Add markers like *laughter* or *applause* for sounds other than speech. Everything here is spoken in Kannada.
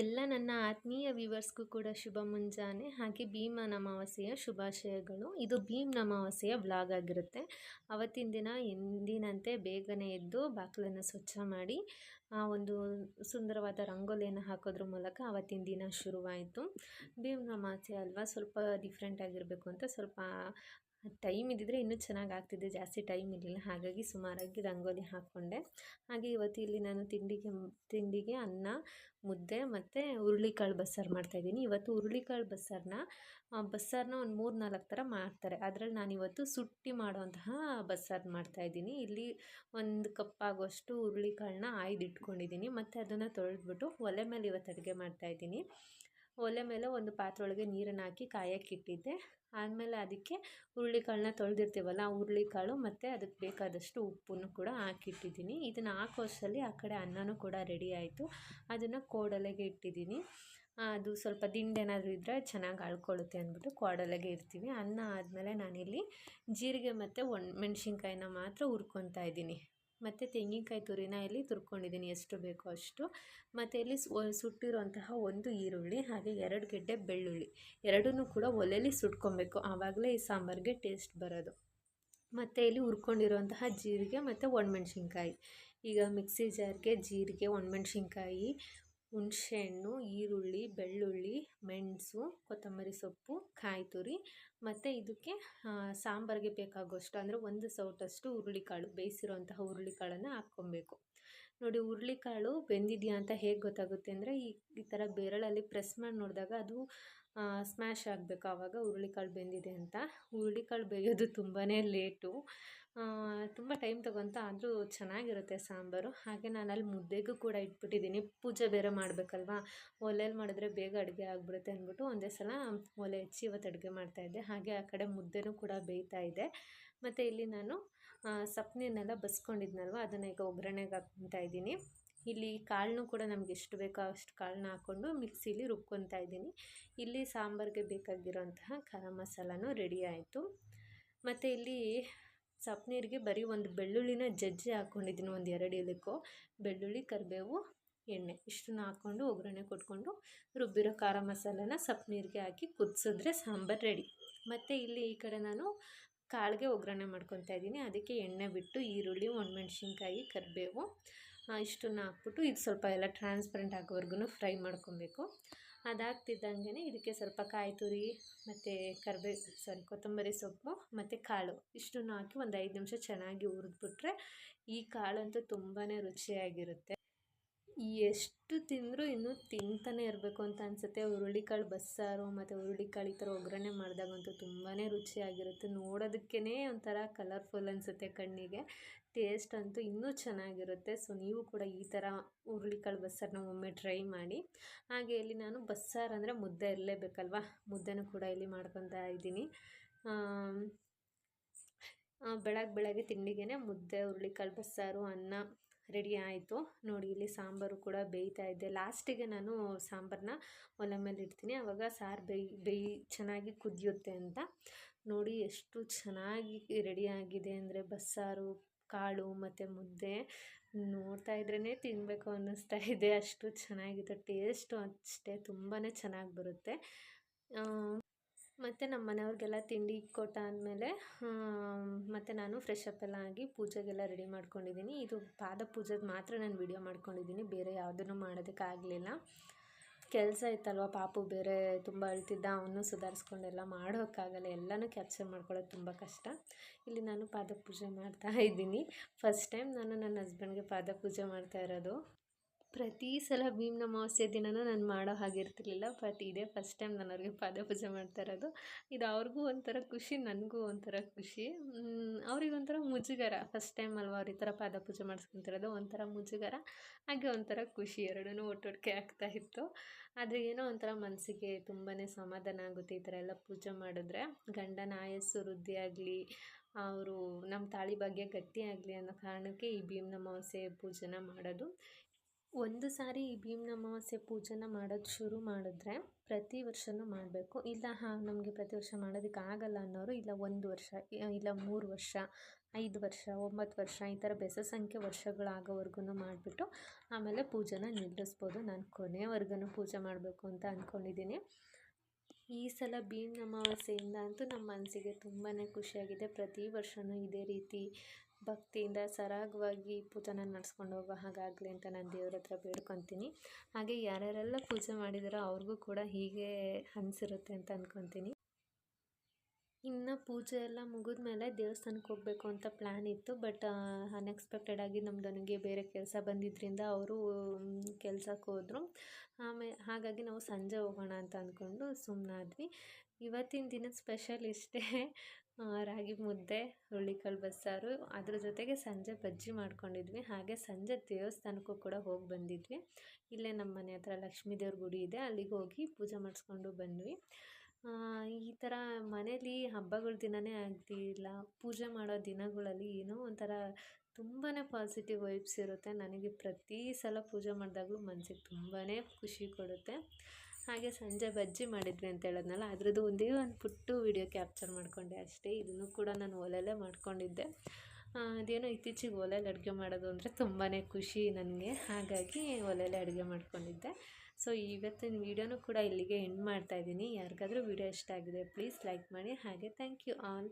ಎಲ್ಲ ನನ್ನ ಆತ್ಮೀಯ ವ್ಯೂವರ್ಸ್ಗೂ ಕೂಡ ಶುಭ ಮುಂಜಾನೆ. ಹಾಗೆ ಭೀಮನ ಅಮಾವಾಸ್ಯೆಯ ಶುಭಾಶಯಗಳು. ಇದು ಭೀಮ್ನ ಅಮಾವಾಸ್ಯೆಯ ಬ್ಲಾಗ್ ಆಗಿರುತ್ತೆ. ಅವತ್ತಿನ ದಿನ ಎಂದಿನಂತೆ ಬೇಗನೆ ಎದ್ದು ಬಾಗಿಲನ್ನು ಸ್ವಚ್ಛ ಮಾಡಿ ಒಂದು ಸುಂದರವಾದ ರಂಗೋಲಿಯನ್ನು ಹಾಕೋದ್ರ ಮೂಲಕ ಅವತ್ತಿನ ದಿನ ಶುರುವಾಯಿತು. ಭೀಮ್ನ ಅಮಾವಾಸ್ಯೆ ಅಲ್ವಾ? ಸ್ವಲ್ಪ ಡಿಫ್ರೆಂಟ್ ಆಗಿರಬೇಕು ಅಂತ ಸ್ವಲ್ಪ ಟೈಮ್ ಇದ್ದಿದ್ರೆ ಇನ್ನೂ ಚೆನ್ನಾಗಿ ಆಗ್ತಿದೆ ಜಾಸ್ತಿ ಟೈಮ್ ಇರಲಿಲ್ಲ. ಹಾಗಾಗಿ ಸುಮಾರಾಗಿ ರಂಗೋಲಿ ಹಾಕ್ಕೊಂಡೆ. ಹಾಗೆ ಇವತ್ತು ಇಲ್ಲಿ ನಾನು ತಿಂಡಿಗೆ ತಿಂಡಿಗೆ ಅನ್ನ, ಮುದ್ದೆ ಮತ್ತು ಹುರುಳಿಕಾಳು ಬಸ್ಸಾರು ಮಾಡ್ತಾಯಿದ್ದೀನಿ ಇವತ್ತು ಹುರುಳಿಕಾಳು ಬಸ್ಸಾರನ್ನ ಬಸ್ಸಾರನ್ನ ಒಂದು ಮೂರು ನಾಲ್ಕು ಥರ ಮಾಡ್ತಾರೆ. ಅದರಲ್ಲಿ ನಾನು ಇವತ್ತು ಸುಟ್ಟಿ ಮಾಡುವಂತಹ ಬಸ್ಸಾರು ಮಾಡ್ತಾಯಿದ್ದೀನಿ ಇಲ್ಲಿ ಒಂದು ಕಪ್ ಆಗುವಷ್ಟು ಹುರುಳಿಕಾಳನ್ನ ಆಯ್ದಿಟ್ಕೊಂಡಿದ್ದೀನಿ. ಮತ್ತು ಅದನ್ನು ತೊಳೆದ್ಬಿಟ್ಟು ಒಲೆ ಮೇಲೆ ಇವತ್ತು ಅಡುಗೆ ಮಾಡ್ತಾಯಿದ್ದೀನಿ ಒಲೆ ಮೇಲೆ ಒಂದು ಪಾತ್ರೆ ಒಳಗೆ ನೀರನ್ನು ಹಾಕಿ ಕಾಯಕ್ಕಿಟ್ಟಿದ್ದೆ ಆಮೇಲೆ ಅದಕ್ಕೆ ಹುರುಳಿಕಾಳನ್ನ ತೊಳೆದಿರ್ತೀವಲ್ಲ ಆ ಹುರುಳಿಕಾಳು ಮತ್ತು ಅದಕ್ಕೆ ಬೇಕಾದಷ್ಟು ಉಪ್ಪನ್ನು ಕೂಡ ಹಾಕಿಟ್ಟಿದ್ದೀನಿ. ಇದನ್ನು ಹಾಕೋ ಆ ಕಡೆ ಅನ್ನನೂ ಕೂಡ ರೆಡಿ ಆಯಿತು. ಅದನ್ನು ಕೋಡಲೆಗೆ ಇಟ್ಟಿದ್ದೀನಿ. ಅದು ಸ್ವಲ್ಪ ದಿಂಡೇನಾದರೂ ಇದ್ದರೆ ಚೆನ್ನಾಗಿ ಅಳ್ಕೊಳ್ಳುತ್ತೆ ಅಂದ್ಬಿಟ್ಟು ಕೋಡಲೆಗೆ ಇರ್ತೀವಿ ಅನ್ನ ಆದಮೇಲೆ ನಾನಿಲ್ಲಿ ಜೀರಿಗೆ ಮತ್ತು ಒಣ ಮೆಣಸಿನ್ಕಾಯಿನ ಮಾತ್ರ ಹುರ್ಕೊತಾ ಇದ್ದೀನಿ. ಮತ್ತು ತೆಂಗಿನಕಾಯಿ ತುರಿನ ಇಲ್ಲಿ ತುರ್ಕೊಂಡಿದ್ದೀನಿ, ಎಷ್ಟು ಬೇಕೋ ಅಷ್ಟು. ಮತ್ತು ಇಲ್ಲಿ ಸುಟ್ಟಿರುವಂತಹ ಒಂದು ಈರುಳ್ಳಿ, ಹಾಗೆ ಎರಡು ಗೆಡ್ಡೆ ಬೆಳ್ಳುಳ್ಳಿ. ಎರಡನ್ನೂ ಕೂಡ ಒಲೆಯಲ್ಲಿ ಸುಟ್ಕೊಬೇಕು. ಆವಾಗಲೇ ಈ ಸಾಂಬಾರಿಗೆ ಟೇಸ್ಟ್ ಬರೋದು. ಮತ್ತು ಇಲ್ಲಿ ಹುರ್ಕೊಂಡಿರುವಂತಹ ಜೀರಿಗೆ ಮತ್ತು ಒಣಮೆಣ್ಸಿನ್ಕಾಯಿ. ಈಗ ಮಿಕ್ಸಿ ಜಾರ್ಗೆ ಜೀರಿಗೆ, ಒಣಮೆಣ್ಸಿನ್ಕಾಯಿ ಹುಣಸೆಹಣ್ಣು, ಈರುಳ್ಳಿ, ಬೆಳ್ಳುಳ್ಳಿ, ಮೆಣಸು, ಕೊತ್ತಂಬರಿ ಸೊಪ್ಪು, ಕಾಯಿ ತುರಿ. ಮತ್ತು ಇದಕ್ಕೆ ಸಾಂಬಾರಿಗೆ ಬೇಕಾಗುವಷ್ಟು, ಅಂದರೆ ಒಂದು ಸೌಟಷ್ಟು ಹುರುಳಿಕಾಳು, ಬೇಯಿಸಿರುವಂತಹ ಹುರುಳಿಕಾಳನ್ನು ಹಾಕ್ಕೊಬೇಕು. ನೋಡಿ, ಹುರುಳಿಕಾಳು ಬೆಂದಿದೆಯಾ ಅಂತ ಹೇಗೆ ಗೊತ್ತಾಗುತ್ತೆ ಅಂದರೆ, ಈ ಈ ಥರ ಬೆರಳಲ್ಲಿ ಪ್ರೆಸ್ ಮಾಡಿ ನೋಡಿದಾಗ ಅದು ಸ್ಮ್ಯಾಶ್ ಆಗಬೇಕು ಆವಾಗ ಹುರುಳಿಕಾಳು ಬೆಂದಿದೆ ಅಂತ. ಹುರುಳಿಕಾಳು ಬೇಯೋದು ತುಂಬಾ ಲೇಟು. ತುಂಬ ಟೈಮ್ ತಗೊತ ಆದರೂ ಚೆನ್ನಾಗಿರುತ್ತೆ ಸಾಂಬಾರು. ಹಾಗೆ ನಾನು ಅಲ್ಲಿ ಮುದ್ದೆಗೂ ಕೂಡ ಇಟ್ಬಿಟ್ಟಿದ್ದೀನಿ. ಪೂಜೆ ಬೇರೆ ಮಾಡಬೇಕಲ್ವಾ? ಒಲೆಯಲ್ಲಿ ಮಾಡಿದ್ರೆ ಬೇಗ ಅಡುಗೆ ಆಗಿಬಿಡುತ್ತೆ ಅಂದ್ಬಿಟ್ಟು ಒಂದೇ ಸಲ ಒಲೆ ಹೆಚ್ಚಿ ಇವತ್ತು ಅಡುಗೆ ಮಾಡ್ತಾಯಿದ್ದೆ ಹಾಗೆ ಆ ಕಡೆ ಮುದ್ದೆನೂ ಕೂಡ ಬೇಯ್ತಾ ಇದೆ. ಮತ್ತು ಇಲ್ಲಿ ನಾನು ಸಪ್ಪನೆನೆಲ್ಲ ಬಸ್ಕೊಂಡಿದ್ನಲ್ವ? ಅದನ್ನು ಈಗ ಒಗ್ಗರಣೆಗೆ ಹಾಕ್ತಾ ಇದ್ದೀನಿ. ಇಲ್ಲಿ ಕಾಳನ್ನೂ ಕೂಡ ನಮ್ಗೆ ಎಷ್ಟು ಬೇಕೋ ಅಷ್ಟು ಕಾಳನ್ನ ಹಾಕ್ಕೊಂಡು ಮಿಕ್ಸಿಲಿ ರುಬ್ಕೊತಾ ಇದ್ದೀನಿ. ಇಲ್ಲಿ ಸಾಂಬಾರಿಗೆ ಬೇಕಾಗಿರೋಂತಹ ಖಾರ ಮಸಾಲನೂ ರೆಡಿ ಆಯಿತು. ಮತ್ತು ಇಲ್ಲಿ ಸಪ್ಪನೀರಿಗೆ ಬರೀ ಒಂದು ಬೆಳ್ಳುಳ್ಳಿನ ಜಜ್ಜಿ ಹಾಕ್ಕೊಂಡಿದ್ದೀನಿ, ಒಂದು ಎರಡು ಇಲಕ್ಕೋ ಬೆಳ್ಳುಳ್ಳಿ, ಕರಿಬೇವು, ಎಣ್ಣೆ. ಇಷ್ಟನ್ನ ಹಾಕ್ಕೊಂಡು ಒಗ್ಗರಣೆ ಕೊಟ್ಕೊಂಡು ರುಬ್ಬಿರೋ ಖಾರ ಮಸಾಲೆನ ಸಪ್ನೀರಿಗೆ ಹಾಕಿ ಕುದಿಸಿದ್ರೆ ಸಾಂಬಾರು ರೆಡಿ. ಮತ್ತು ಇಲ್ಲಿ ಈ ಕಡೆ ನಾನು ಕಾಳಿಗೆ ಒಗ್ಗರಣೆ ಮಾಡ್ಕೊತಾ ಇದ್ದೀನಿ. ಅದಕ್ಕೆ ಎಣ್ಣೆ ಬಿಟ್ಟು ಈರುಳ್ಳಿ, ಒಣಮೆಣ್ಸಿನ್ಕಾಯಿ, ಕರಿಬೇವು ಇಷ್ಟನ್ನು ಹಾಕ್ಬಿಟ್ಟು ಇದು ಸ್ವಲ್ಪ ಎಲ್ಲ ಟ್ರಾನ್ಸ್ಪರೆಂಟ್ ಆಗೋವರೆಗೂ ಫ್ರೈ ಮಾಡ್ಕೊಬೇಕು. ಅದಾಗ್ತಿದ್ದಂಗೆ ಇದಕ್ಕೆ ಸ್ವಲ್ಪ ಕಾಯಿ ತುರಿ ಮತ್ತು ಕರ್ಬೇ, ಸಾರಿ, ಕೊತ್ತಂಬರಿ ಸೊಪ್ಪು, ಮತ್ತು ಕಾಳು. ಇಷ್ಟನ್ನು ಹಾಕಿ ಒಂದು ಐದು ನಿಮಿಷ ಚೆನ್ನಾಗಿ ಹುರಿದ್ಬಿಟ್ರೆ ಈ ಕಾಳಂತೂ ತುಂಬಾ ರುಚಿಯಾಗಿರುತ್ತೆ. ಎಷ್ಟು ತಿಂದರೂ ಇನ್ನೂ ತಿಂತಾನೆ ಇರಬೇಕು ಅಂತ ಅನಿಸುತ್ತೆ. ಹುರುಳಿಕಾಳು ಬಸ್ಸಾರು, ಮತ್ತು ಹುರುಳಿಕಾಳು ಈ ಥರ ಒಗ್ಗರಣೆ ಮಾಡಿದಾಗಂತೂ ತುಂಬಾ ರುಚಿಯಾಗಿರುತ್ತೆ. ನೋಡೋದಕ್ಕೇ ಒಂಥರ ಕಲರ್ಫುಲ್ ಅನಿಸುತ್ತೆ ಕಣ್ಣಿಗೆ. ಟೇಸ್ಟ್ ಅಂತೂ ಇನ್ನೂ ಚೆನ್ನಾಗಿರುತ್ತೆ. ಸೊ, ನೀವು ಕೂಡ ಈ ಥರ ಹುರುಳಿಕಾಳು ಬಸ್ಸಾರನ್ನ ಒಮ್ಮೆ ಟ್ರೈ ಮಾಡಿ. ಹಾಗೆ ಇಲ್ಲಿ ನಾನು ಬಸ್ಸಾರು ಅಂದರೆ ಮುದ್ದೆ ಇರಲೇಬೇಕಲ್ವ ಮುದ್ದೆನೂ ಕೂಡ ಇಲ್ಲಿ ಮಾಡ್ಕೊತಾ ಇದ್ದೀನಿ. ಬೆಳಗ್ಗೆ ಬೆಳಗ್ಗೆ ತಿಂಡಿಗೆ ಮುದ್ದೆ, ಹುರುಳಿಕಾಳು ಬಸ್ಸಾರು, ಅನ್ನ ರೆಡಿ ಆಯಿತು. ನೋಡಿ, ಇಲ್ಲಿ ಸಾಂಬಾರು ಕೂಡ ಬೇಯ್ತಾ ಇದ್ದೆ ಲಾಸ್ಟಿಗೆ ನಾನು ಸಾಂಬಾರನ್ನ ಒಲೆ ಮೇಲೆ ಇಡ್ತೀನಿ. ಆವಾಗ ಸಾರು ಬೇಯ್ ಬೇಯ್, ಚೆನ್ನಾಗಿ ಕುದಿಯುತ್ತೆ ಅಂತ. ನೋಡಿ, ಎಷ್ಟು ಚೆನ್ನಾಗಿ ರೆಡಿಯಾಗಿದೆ ಅಂದರೆ ಬಸ್ಸಾರು ಕಾಳು ಮತ್ತು ಮುದ್ದೆ ನೋಡ್ತಾ ಇದ್ರೇ ತಿನ್ನಬೇಕು ಅನ್ನಿಸ್ತಾ ಇದೆ. ಅಷ್ಟು ಚೆನ್ನಾಗಿದೆ ಟೇಸ್ಟು ಅಷ್ಟೇ ತುಂಬಾ ಚೆನ್ನಾಗಿ ಬರುತ್ತೆ. ಮತ್ತು ನಮ್ಮ ಮನೆಯವ್ರಿಗೆಲ್ಲ ತಿಂಡಿ ಕೊಟ್ಟಾದಮೇಲೆ ಮತ್ತು ನಾನು ಫ್ರೆಶ್ ಅಪ್ ಎಲ್ಲ ಆಗಿ ಪೂಜೆಗೆಲ್ಲ ರೆಡಿ ಮಾಡ್ಕೊಂಡಿದ್ದೀನಿ. ಇದು ಪಾದ ಪೂಜೆಗೆ ಮಾತ್ರ ನಾನು ವೀಡಿಯೋ ಮಾಡ್ಕೊಂಡಿದ್ದೀನಿ. ಬೇರೆ ಯಾವುದನ್ನು ಮಾಡೋದಕ್ಕಾಗಲಿಲ್ಲ. ಕೆಲಸ ಇತ್ತಲ್ವ? ಪಾಪು ಬೇರೆ ತುಂಬ ಅಳ್ತಿದ್ದ ಅವನು ಸುಧಾರಿಸ್ಕೊಂಡೆಲ್ಲ ಮಾಡೋಕ್ಕಾಗಲ್ಲ. ಎಲ್ಲನೂ ಕ್ಯಾಪ್ಚರ್ ಮಾಡ್ಕೊಳ್ಳೋದು ತುಂಬ ಕಷ್ಟ. ಇಲ್ಲಿ ನಾನು ಪಾದ ಪೂಜೆ ಮಾಡ್ತಾ *laughs* ಇದ್ದೀನಿ. ಫಸ್ಟ್ ಟೈಮ್ ನಾನು ನನ್ನ ಹಸ್ಬೆಂಡ್ಗೆ ಪಾದ ಪೂಜೆ ಮಾಡ್ತಾ ಇರೋದು. ಪ್ರತಿ ಸಲ ಭೀಮ್ನ ಅಮಾವಾಸ್ಯೆ ದಿನನೂ ನಾನು ಮಾಡೋ ಹಾಗಿರ್ತಿರ್ಲಿಲ್ಲ ಬಟ್ ಇದೇ ಫಸ್ಟ್ ಟೈಮ್ ನಾನು ಅವ್ರಿಗೆ ಪಾದ ಪೂಜೆ ಮಾಡ್ತಾ ಇರೋದು. ಇದು ಅವ್ರಿಗೂ ಒಂಥರ ಖುಷಿ, ನನಗೂ ಒಂಥರ ಖುಷಿ. ಅವ್ರಿಗೆ ಒಂಥರ ಮುಜುಗರ. ಫಸ್ಟ್ ಟೈಮ್ ಅಲ್ವಾ ಅವ್ರ ಈ ಥರ ಪಾದ ಪೂಜೆ ಮಾಡಿಸ್ಕೊಂತಿರೋದು, ಒಂಥರ ಮುಜುಗರ. ಹಾಗೆ ಒಂಥರ ಖುಷಿ ಎರಡೂ ಒಟ್ಟೊಟ್ಟಿಗೆ ಆಗ್ತಾ ಇತ್ತು. ಆದರೆ ಏನೋ ಒಂಥರ ಮನಸ್ಸಿಗೆ ತುಂಬಾ ಸಮಾಧಾನ ಆಗುತ್ತೆ ಈ ಥರ ಎಲ್ಲ ಪೂಜೆ ಮಾಡಿದ್ರೆ. ಗಂಡನ ಆಯಸ್ಸು ವೃದ್ಧಿಯಾಗಲಿ ಅವರು ನಮ್ಮ ತಾಳಿ ಭಾಗ್ಯ ಗಟ್ಟಿಯಾಗಲಿ ಅನ್ನೋ ಕಾರಣಕ್ಕೆ ಈ ಭೀಮ್ನ ಅಮಾವಾಸ್ಯೆ ಪೂಜೆನ ಮಾಡೋದು. ಒಂದು ಸಾರಿ ಈ ಭೀಮ್ನ ಅಮಾವಾಸ್ಯೆ ಪೂಜೆನ ಮಾಡೋದು ಶುರು ಮಾಡಿದ್ರೆ ಪ್ರತಿ ವರ್ಷವೂ ಮಾಡಬೇಕು. ಇಲ್ಲ, ಹಾಂ, ನಮಗೆ ಪ್ರತಿ ವರ್ಷ ಮಾಡೋದಕ್ಕೆ ಆಗಲ್ಲ ಅನ್ನೋರು ಇಲ್ಲ ಒಂದು ವರ್ಷ ಇಲ್ಲ ಮೂರು ವರ್ಷ, ಐದು ವರ್ಷ, ಒಂಬತ್ತು ವರ್ಷ, ಈ ಥರ ಬೆಸ ಸಂಖ್ಯೆ ವರ್ಷಗಳಾಗೋವರೆಗೂ ಮಾಡಿಬಿಟ್ಟು ಆಮೇಲೆ ಪೂಜೆನ ನಿಲ್ಲಿಸ್ಬೋದು. ನಾನು ಕೊನೆವರೆಗೂ ಪೂಜೆ ಮಾಡಬೇಕು ಅಂತ ಅಂದ್ಕೊಂಡಿದ್ದೀನಿ ಈ ಸಲ ಭೀಮ್ನ ಅಮಾವಾಸ್ಯೆಯಿಂದ ಅಂತೂ ನಮ್ಮ ಮನಸ್ಸಿಗೆ ತುಂಬಾ ಖುಷಿಯಾಗಿದೆ. ಪ್ರತಿ ವರ್ಷವೂ ಇದೇ ರೀತಿ ಭಕ್ತಿಯಿಂದ ಸರಾಗವಾಗಿ ಪೂಜೆನ ನಡೆಸ್ಕೊಂಡು ಹೋಗೋ ಹಾಗಾಗಲಿ ಅಂತ ನಾನು ದೇವ್ರ ಹತ್ರ ಬೇಡ್ಕೊತೀನಿ. ಹಾಗೆ ಯಾರ್ಯಾರೆಲ್ಲ ಪೂಜೆ ಮಾಡಿದಾರೋ ಅವ್ರಿಗೂ ಕೂಡ ಹೀಗೆ ಅನಿಸಿರುತ್ತೆ ಅಂತ ಅಂದ್ಕೊತೀನಿ ಇನ್ನು ಪೂಜೆ ಎಲ್ಲ ಮುಗಿದ್ಮೇಲೆ ದೇವಸ್ಥಾನಕ್ಕೆ ಹೋಗಬೇಕು ಅಂತ ಪ್ಲ್ಯಾನ್ ಇತ್ತು. ಬಟ್ ಅನ್ಎಕ್ಸ್ಪೆಕ್ಟೆಡ್ ಆಗಿ ನಮ್ಮ ದನಿಗೆ ಬೇರೆ ಕೆಲಸ ಬಂದಿದ್ದರಿಂದ ಅವರು ಕೆಲಸಕ್ಕೆ ಹೋದರು. ಆಮೇಲೆ ಹಾಗಾಗಿ ನಾವು ಸಂಜೆ ಹೋಗೋಣ ಅಂತ ಅಂದ್ಕೊಂಡು ಸುಮ್ಮನಾದ್ವಿ ಇವತ್ತಿನ ದಿನ ಸ್ಪೆಷಲ್ ಇಷ್ಟೇ. ರಾಗಿ ಮುದ್ದೆ, ಹುರುಳಿಕಾಳು ಬಸ್ಸಾರು. ಅದ್ರ ಜೊತೆಗೆ ಸಂಜೆ ಬಜ್ಜಿ ಮಾಡ್ಕೊಂಡಿದ್ವಿ. ಹಾಗೆ ಸಂಜೆ ದೇವಸ್ಥಾನಕ್ಕೂ ಕೂಡ ಹೋಗಿ ಬಂದಿದ್ವಿ. ಇಲ್ಲೇ ನಮ್ಮ ಮನೆ ಹತ್ರ ಲಕ್ಷ್ಮೀ ದೇವ್ರ ಗುಡಿ ಇದೆ. ಅಲ್ಲಿಗೆ ಹೋಗಿ ಪೂಜೆ ಮಾಡಿಸ್ಕೊಂಡು ಬಂದ್ವಿ. ಈ ಥರ ಮನೇಲಿ ಹಬ್ಬಗಳ ದಿನವೇ ಆಗ್ತಿಲ್ಲ. ಪೂಜೆ ಮಾಡೋ ದಿನಗಳಲ್ಲಿ ಏನೋ ಒಂಥರ ತುಂಬಾ ಪಾಸಿಟಿವ್ ವೈಬ್ಸ್ ಇರುತ್ತೆ. ನನಗೆ ಪ್ರತಿ ಸಲ ಪೂಜೆ ಮಾಡಿದಾಗಲೂ ಮನಸ್ಸಿಗೆ ತುಂಬಾ ಖುಷಿ ಕೊಡುತ್ತೆ. ಹಾಗೆ ಸಂಜೆ ಬಜ್ಜಿ ಮಾಡಿದ್ವಿ ಅಂತ ಹೇಳಿದ್ನಲ್ಲ, ಅದ್ರದ್ದು ಒಂದೇ ಒಂದು ಪುಟ್ಟು ವಿಡಿಯೋ ಕ್ಯಾಪ್ಚರ್ ಮಾಡಿಕೊಂಡೆ ಅಷ್ಟೇ. ಇದನ್ನು ಕೂಡ ನಾನು ಒಲೆಯಲ್ಲೇ ಮಾಡ್ಕೊಂಡಿದ್ದೆ. ಅದೇನೋ ಇತ್ತೀಚೆಗೆ ಒಲೆಯಲ್ಲಿ ಅಡುಗೆ ಮಾಡೋದು ಅಂದರೆ ತುಂಬಾ ಖುಷಿ ನನಗೆ. ಹಾಗಾಗಿ ಒಲೆಯಲ್ಲೇ ಅಡುಗೆ ಮಾಡ್ಕೊಂಡಿದ್ದೆ. ಸೊ ಇವತ್ತಿನ ವೀಡಿಯೋನೂ ಕೂಡ ಇಲ್ಲಿಗೆ ಎಂಡ್ ಮಾಡ್ತಾಯಿದ್ದೀನಿ ಯಾರಿಗಾದರೂ ವೀಡಿಯೋ ಇಷ್ಟ ಆಗಿದೆ ಪ್ಲೀಸ್ ಲೈಕ್ ಮಾಡಿ. ಹಾಗೆ ಥ್ಯಾಂಕ್ ಯು ಆಲ್